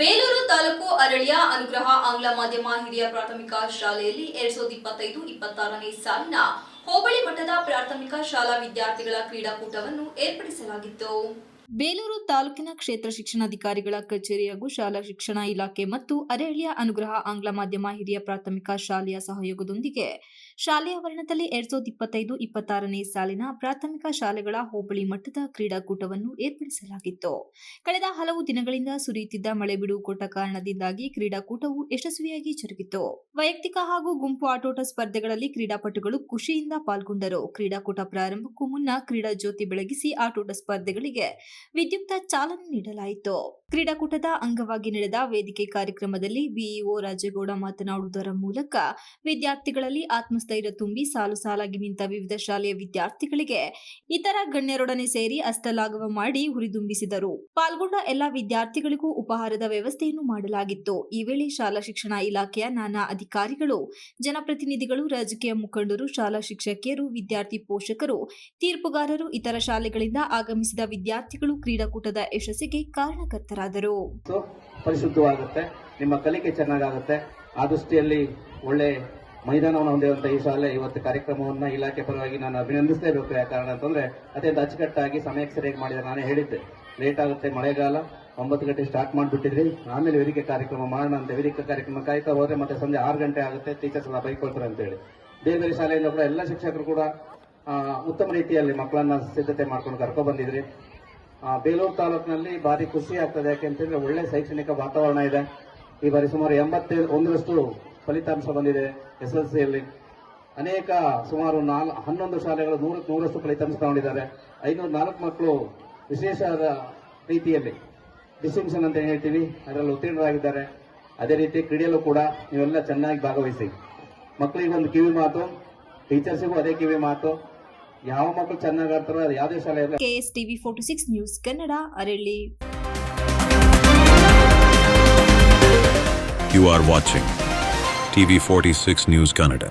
ಬೇಲೂರು ತಾಲೂಕು ಅರಳಿಯ ಅನುಗ್ರಹ ಆಂಗ್ಲ ಮಾಧ್ಯಮ ಹಿರಿಯ ಪ್ರಾಥಮಿಕ ಶಾಲೆಯಲ್ಲಿ ಎರಡ್ ಸಾವಿರದ ಇಪ್ಪತ್ತೈದು, ಇಪ್ಪತ್ತಾರನೇ ಸಾಲಿನ ಹೋಬಳಿ ಮಟ್ಟದ ಪ್ರಾಥಮಿಕ ಶಾಲಾ ವಿದ್ಯಾರ್ಥಿಗಳ ಕ್ರೀಡಾಕೂಟವನ್ನು ಏರ್ಪಡಿಸಲಾಗಿತ್ತು. ಬೇಲೂರು ತಾಲೂಕಿನ ಕ್ಷೇತ್ರ ಶಿಕ್ಷಣಾಧಿಕಾರಿಗಳ ಕಚೇರಿ ಹಾಗೂ ಶಾಲಾ ಶಿಕ್ಷಣ ಇಲಾಖೆ ಮತ್ತು ಅರೇಳಿಯ ಅನುಗ್ರಹ ಆಂಗ್ಲ ಮಾಧ್ಯಮ ಹಿರಿಯ ಪ್ರಾಥಮಿಕ ಶಾಲೆಯ ಸಹಯೋಗದೊಂದಿಗೆ ಶಾಲೆಯ ಆವರಣದಲ್ಲಿ ಎರಡ್ ಸಾವಿರದ ಇಪ್ಪತ್ತೈದು, ಇಪ್ಪತ್ತಾರನೇ ಸಾಲಿನ ಪ್ರಾಥಮಿಕ ಶಾಲೆಗಳ ಹೋಬಳಿ ಮಟ್ಟದ ಕ್ರೀಡಾಕೂಟವನ್ನು ಏರ್ಪಡಿಸಲಾಗಿತ್ತು. ಕಳೆದ ಹಲವು ದಿನಗಳಿಂದ ಸುರಿಯುತ್ತಿದ್ದ ಮಳೆ ಬಿಡುವು ಕೊಟ್ಟ ಕಾರಣದಿಂದಾಗಿ ಕ್ರೀಡಾಕೂಟವು ಯಶಸ್ವಿಯಾಗಿ ಜರುಗಿತು. ವೈಯಕ್ತಿಕ ಹಾಗೂ ಗುಂಪು ಆಟೋಟ ಸ್ಪರ್ಧೆಗಳಲ್ಲಿ ಕ್ರೀಡಾಪಟುಗಳು ಖುಷಿಯಿಂದ ಪಾಲ್ಗೊಂಡರು. ಕ್ರೀಡಾಕೂಟ ಪ್ರಾರಂಭಕ್ಕೂ ಮುನ್ನ ಕ್ರೀಡಾ ಜ್ಯೋತಿ ಬೆಳಗಿಸಿ ಆಟೋಟ ಸ್ಪರ್ಧೆಗಳಿಗೆ ವಿದ್ಯುಕ್ತ ಚಾಲನೆ ನೀಡಲಾಯಿತು. ಕ್ರೀಡಾಕೂಟದ ಅಂಗವಾಗಿ ನಡೆದ ವೇದಿಕೆ ಕಾರ್ಯಕ್ರಮದಲ್ಲಿ ಬಿಇಒ ರಾಜೇಗೌಡ ಮಾತನಾಡುವುದರ ಮೂಲಕ ವಿದ್ಯಾರ್ಥಿಗಳಲ್ಲಿ ಆತ್ಮಸ್ಥೈರ್ಯ ತುಂಬಿ ಸಾಲು ಸಾಲಾಗಿ ನಿಂತ ವಿವಿಧ ಶಾಲೆಯ ವಿದ್ಯಾರ್ಥಿಗಳಿಗೆ ಇತರ ಗಣ್ಯರೊಡನೆ ಸೇರಿ ಅಸ್ತಲಾಗವ ಮಾಡಿ ಹುರಿದುಂಬಿಸಿದರು. ಪಾಲ್ಗೊಂಡ ಎಲ್ಲಾ ವಿದ್ಯಾರ್ಥಿಗಳಿಗೂ ಉಪಹಾರದ ವ್ಯವಸ್ಥೆಯನ್ನು ಮಾಡಲಾಗಿತ್ತು. ಈ ವೇಳೆ ಶಾಲಾ ಶಿಕ್ಷಣ ಇಲಾಖೆಯ ನಾನಾ ಅಧಿಕಾರಿಗಳು, ಜನಪ್ರತಿನಿಧಿಗಳು, ರಾಜಕೀಯ ಮುಖಂಡರು, ಶಾಲಾ ಶಿಕ್ಷಕಿಯರು, ವಿದ್ಯಾರ್ಥಿ ಪೋಷಕರು, ತೀರ್ಪುಗಾರರು, ಇತರ ಶಾಲೆಗಳಿಂದ ಆಗಮಿಸಿದ ವಿದ್ಯಾರ್ಥಿಗಳು ಕ್ರೀಡಾಕೂಟದ ಯಶಸ್ಸಿಗೆ ಕಾರಣಕರ್ತರಾದರು. ಪರಿಶುದ್ಧವಾಗುತ್ತೆ. ನಿಮ್ಮ ಕಲಿಕೆ ಚೆನ್ನಾಗುತ್ತೆ ಆ ದೃಷ್ಟಿಯಲ್ಲಿ ಒಳ್ಳೆ ಮೈದಾನವನ್ನು ಹೊಂದಿರುವಂಥ ಈ ಶಾಲೆ ಇವತ್ತು ಕಾರ್ಯಕ್ರಮವನ್ನ ಇಲಾಖೆ ಪರವಾಗಿ ನಾನು ಅಭಿನಂದಿಸಲೇಬೇಕು. ಯಾಕೆ ಕಾರಣ ಅತ್ಯಂತ ಅಚ್ಚುಕಟ್ಟಾಗಿ ಸಮಯಕ್ಕೆ ಸರಿಯಾಗಿ ಮಾಡಿದ್ರೆ ನಾನೇ ಹೇಳಿದ್ದೆ. ಲೇಟ್ ಆಗುತ್ತೆ ಮಳೆಗಾಲ. ಒಂಬತ್ತು ಗಂಟೆ ಸ್ಟಾರ್ಟ್ ಮಾಡಿಬಿಟ್ಟಿದ್ರಿ. ಆಮೇಲೆ ವೇದಿಕೆ ಕಾರ್ಯಕ್ರಮ ಮಾಡೋಣ ಅಂತ ವೇದಿಕೆ ಕಾರ್ಯಕ್ರಮ ಕಾಯ್ತಾ ಹೋದ್ರೆ ಮತ್ತೆ ಸಂಜೆ ಆರು ಗಂಟೆ ಆಗುತ್ತೆ. ಟೀಚರ್ಸ್ ಎಲ್ಲ ಬೈಕೊಳ್ತಾರೆ ಅಂತ ಹೇಳಿ ಬೇರೆ ಬೇರೆ ಶಾಲೆಯಿಂದ ಕೂಡ ಎಲ್ಲ ಶಿಕ್ಷಕರು ಕೂಡ ಉತ್ತಮ ರೀತಿಯಲ್ಲಿ ಮಕ್ಕಳನ್ನ ಸಿದ್ಧತೆ ಮಾಡ್ಕೊಂಡು ಕರ್ಕೊಂಡು ಬಂದಿದ್ರಿ. ಬೇಲೂರು ತಾಲೂಕಿನಲ್ಲಿ ಭಾರಿ ಖುಷಿ ಆಗ್ತದೆ. ಯಾಕೆಂತಂದ್ರೆ ಒಳ್ಳೆ ಶೈಕ್ಷಣಿಕ ವಾತಾವರಣ ಇದೆ. ಈ ಬಾರಿ ಸುಮಾರು ಎಂಬತ್ತೈದು ಒಂದರಷ್ಟು ಫಲಿತಾಂಶ ಬಂದಿದೆ ಎಸ್ ಎಲ್ ಸಿಯಲ್ಲಿ ಅನೇಕ ಸುಮಾರು ನಾಲ್, ಹನ್ನೊಂದು ಶಾಲೆಗಳು ನೂರಕ್ಕೆ ನೂರಷ್ಟು ಫಲಿತಾಂಶ ತಗೊಂಡಿದ್ದಾರೆ. ಐನೂರ ನಾಲ್ಕು ಮಕ್ಕಳು ವಿಶೇಷ ರೀತಿಯಲ್ಲಿ ಡಿಸ್ಟಿಂಕ್ಷನ್ ಅಂತ ಹೇಳ್ತೀವಿ. ಅದರಲ್ಲಿ ಉತ್ತೀರ್ಣರಾಗಿದ್ದಾರೆ. ಅದೇ ರೀತಿ ಕ್ರೀಡೆಯಲ್ಲೂ ಕೂಡ ನೀವೆಲ್ಲ ಚೆನ್ನಾಗಿ ಭಾಗವಹಿಸಿ. ಮಕ್ಕಳಿಗೆ ಒಂದು ಕಿವಿ ಮಾತು, ಟೀಚರ್ಸಿಗೂ ಅದೇ ಕಿವಿ ಮಾತು. ಯಾವ ಮಕ್ಕಳು ಚೆನ್ನಾಗಿ ಆಡ್ತಾರೋ ಅದು ಯಾವುದೇ ಶಾಲೆ ಇರಲಿ KS TV forty six news Kannada ಅರಳ್ಳಿ You are watching TV46 news Canada.